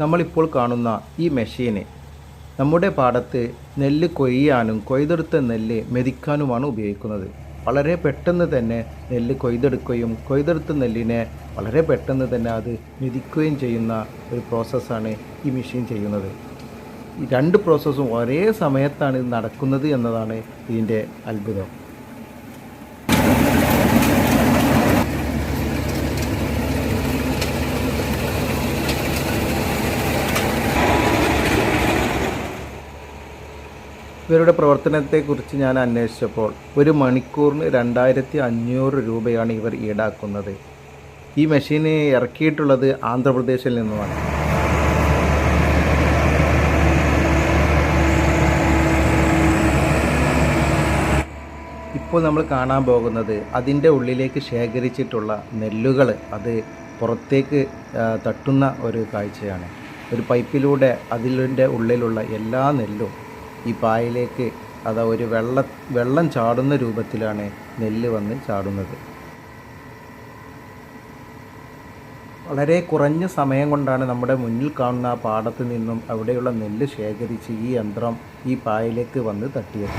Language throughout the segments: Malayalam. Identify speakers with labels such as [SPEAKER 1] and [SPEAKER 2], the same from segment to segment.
[SPEAKER 1] നമ്മളിപ്പോൾ കാണുന്ന ഈ മെഷീന് നമ്മുടെ പാടത്ത് നെല്ല് കൊയ്യാനും കൊയ്തെടുത്ത നെല്ല് മെതിക്കാനുമാണ് ഉപയോഗിക്കുന്നത്. വളരെ പെട്ടെന്ന് തന്നെ നെല്ല് കൊയ്തെടുക്കുകയും കൊയ്തെടുത്ത നെല്ലിനെ വളരെ പെട്ടെന്ന് തന്നെ അത് മെതിക്കുകയും ചെയ്യുന്ന ഒരു പ്രോസസ്സാണ് ഈ മെഷീൻ ചെയ്യുന്നത്. ഈ രണ്ട് പ്രോസസ്സും ഒരേ സമയത്താണ് ഇത് നടക്കുന്നത് എന്നതാണ് ഇതിന്റെ അത്ഭുതം. ഇവരുടെ പ്രവർത്തനത്തെക്കുറിച്ച് ഞാൻ അന്വേഷിച്ചപ്പോൾ ഒരു മണിക്കൂറിന് രണ്ടായിരത്തി അഞ്ഞൂറ് രൂപയാണ് ഇവർ ഈടാക്കുന്നത്. ഈ മെഷീന് ഇറക്കിയിട്ടുള്ളത് ആന്ധ്രാപ്രദേശിൽ നിന്നുമാണ്. ഇപ്പോൾ നമ്മൾ കാണാൻ പോകുന്നത് അതിന്റെ ഉള്ളിലേക്ക് ശേഖരിച്ചിട്ടുള്ള നെല്ലുകൾ അത് പുറത്തേക്ക് തട്ടുന്ന ഒരു കാഴ്ചയാണ്. ഒരു പൈപ്പിലൂടെ അതിന്റെ ഉള്ളിലുള്ള എല്ലാ നെല്ലും ഈ പായയിലേക്ക് അതാ ഒരു വെള്ള വെള്ളം ചാടുന്ന രൂപത്തിലാണ് നെല്ല് വന്ന് ചാടുന്നത്. വളരെ കുറഞ്ഞ സമയം കൊണ്ടാണ് നമ്മുടെ മുന്നിൽ കാണുന്ന ആ പാടത്ത് നിന്നും അവിടെയുള്ള നെല്ല് ശേഖരിച്ച് ഈ യന്ത്രം ഈ പായയിലേക്ക് വന്ന് തട്ടിയത്.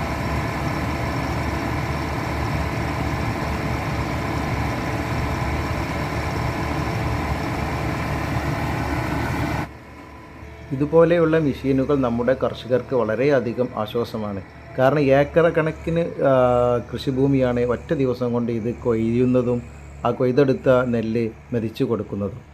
[SPEAKER 1] ഇതുപോലെയുള്ള മെഷീനുകൾ നമ്മുടെ കർഷകർക്ക് വളരെയധികം ആശ്വാസമാണ്. കാരണം ഏക്കർ കണക്കിന് കൃഷിഭൂമിയാണ് ഒറ്റ ദിവസം കൊണ്ട് ഇത് കൊയ്യുന്നതും ആ കൊയ്തെടുത്ത നെല്ല് മെതിച്ചു കൊടുക്കുന്നതും.